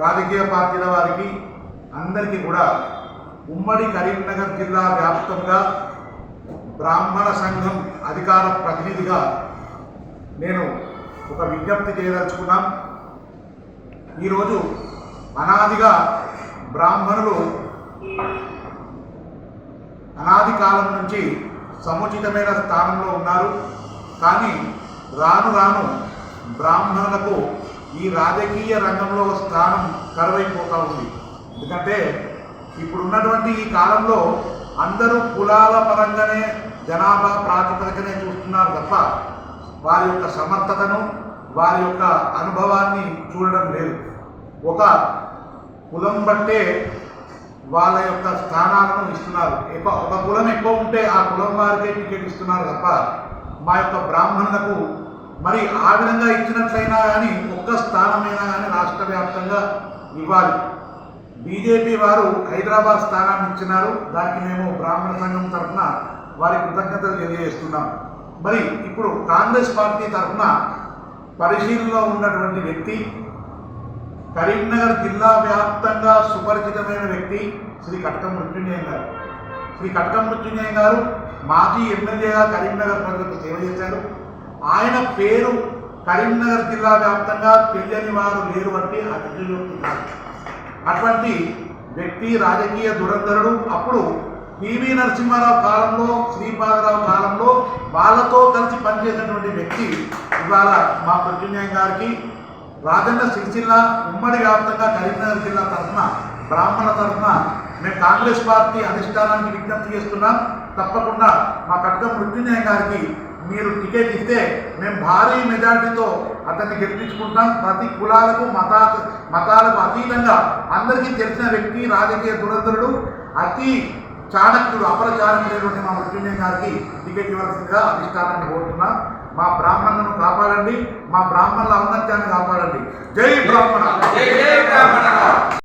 రాజకీయ పార్టీల వారికి అందరికీ కూడా ఉమ్మడి కరీంనగర్ జిల్లా వ్యాప్తంగా బ్రాహ్మణ సంఘం అధికార ప్రతినిధిగా నేను ఒక విజ్ఞప్తి చేయదలుచుకున్నాం ఈరోజు అనాదిగా బ్రాహ్మణులు అనాది కాలం నుంచి సముచితమైన స్థానంలో ఉన్నారు. కానీ రాను రాను బ్రాహ్మణులకు ఈ రాజకీయ రంగంలో స్థానం కరువైపోతూ ఉంది. ఎందుకంటే ఇప్పుడున్నటువంటి ఈ కాలంలో అందరూ కులాల పరంగానే జనాభా ప్రాతిపదికనే చూస్తున్నారు తప్ప వారి యొక్క సమర్థతను వారి యొక్క అనుభవాన్ని చూడడం లేదు. ఒక కులం బట్టే వాళ్ళ యొక్క స్థానాలను ఇస్తున్నారు. ఎక్కువ ఒక కులం ఎక్కువ ఉంటే ఆ కులం వారికే టికెట్ ఇస్తున్నారు తప్ప మా యొక్క బ్రాహ్మణులకు మరి ఆ విధంగా ఇచ్చినట్లయినా కానీ ఒక్క స్థానమైనా కానీ రాష్ట్ర వ్యాప్తంగా ఇవ్వాలి. బీజేపీ వారు హైదరాబాద్ స్థానాన్ని ఇచ్చినారు. దానికి మేము బ్రాహ్మణ సంఘం తరఫున వారి కృతజ్ఞతలు తెలియజేస్తున్నాం. మరి ఇప్పుడు కాంగ్రెస్ పార్టీ తరఫున పరిశీలనలో ఉన్నటువంటి వ్యక్తి కరీంనగర్ జిల్లా వ్యాప్తంగా సుపరిచితమైన వ్యక్తి శ్రీ కటకం మృత్యుంజయం గారు. శ్రీ కటకం మృత్యుంజయం గారు మాజీ ఎమ్మెల్యేగా కరీంనగర్ ప్రజలకు సేవ చేశారు. ఆయన పేరు కరీంనగర్ జిల్లా వ్యాప్తంగా తెలియని వారు లేరు అంటే అతిథులు అటువంటి వ్యక్తి రాజకీయ దురంధరుడు. అప్పుడు పివి నరసింహారావు కాలంలో శ్రీపాదరావు కాలంలో వాళ్ళతో కలిసి పనిచేసినటువంటి వ్యక్తి ఇవాళ మా మృత్యుంజయం గారికి రాజన్న సిరిసిల్ల ఉమ్మడి వ్యాప్తంగా కరీంనగర్ జిల్లా తరఫున బ్రాహ్మణ తరఫున మేము కాంగ్రెస్ పార్టీ అధిష్టానానికి విజ్ఞప్తి చేస్తున్నాం. తప్పకుండా మా కట్కం మృత్యుంజయ గారికి మీరు టికెట్ ఇస్తే మేము భారీ మెజార్టీతో అతన్ని గెలిపించుకుంటాం. ప్రతి కులాలకు మతా మతాలకు అతీతంగా అందరికీ తెలిసిన వ్యక్తి రాజకీయ దురంధరుడు అతి చాణక్యుడు అపర మా మృత్యుంజయ గారికి టికెట్ ఇవ్వాల్సిందిగా అధిష్టానాన్ని కోరుతున్నాం. మా బ్రాహ్మణులను కాపాడండి. మా బ్రాహ్మణుల ఔన్నత్యాన్ని కాపాడండి. జై బ్రాహ్మణ. జై బ్రాహ్మణ.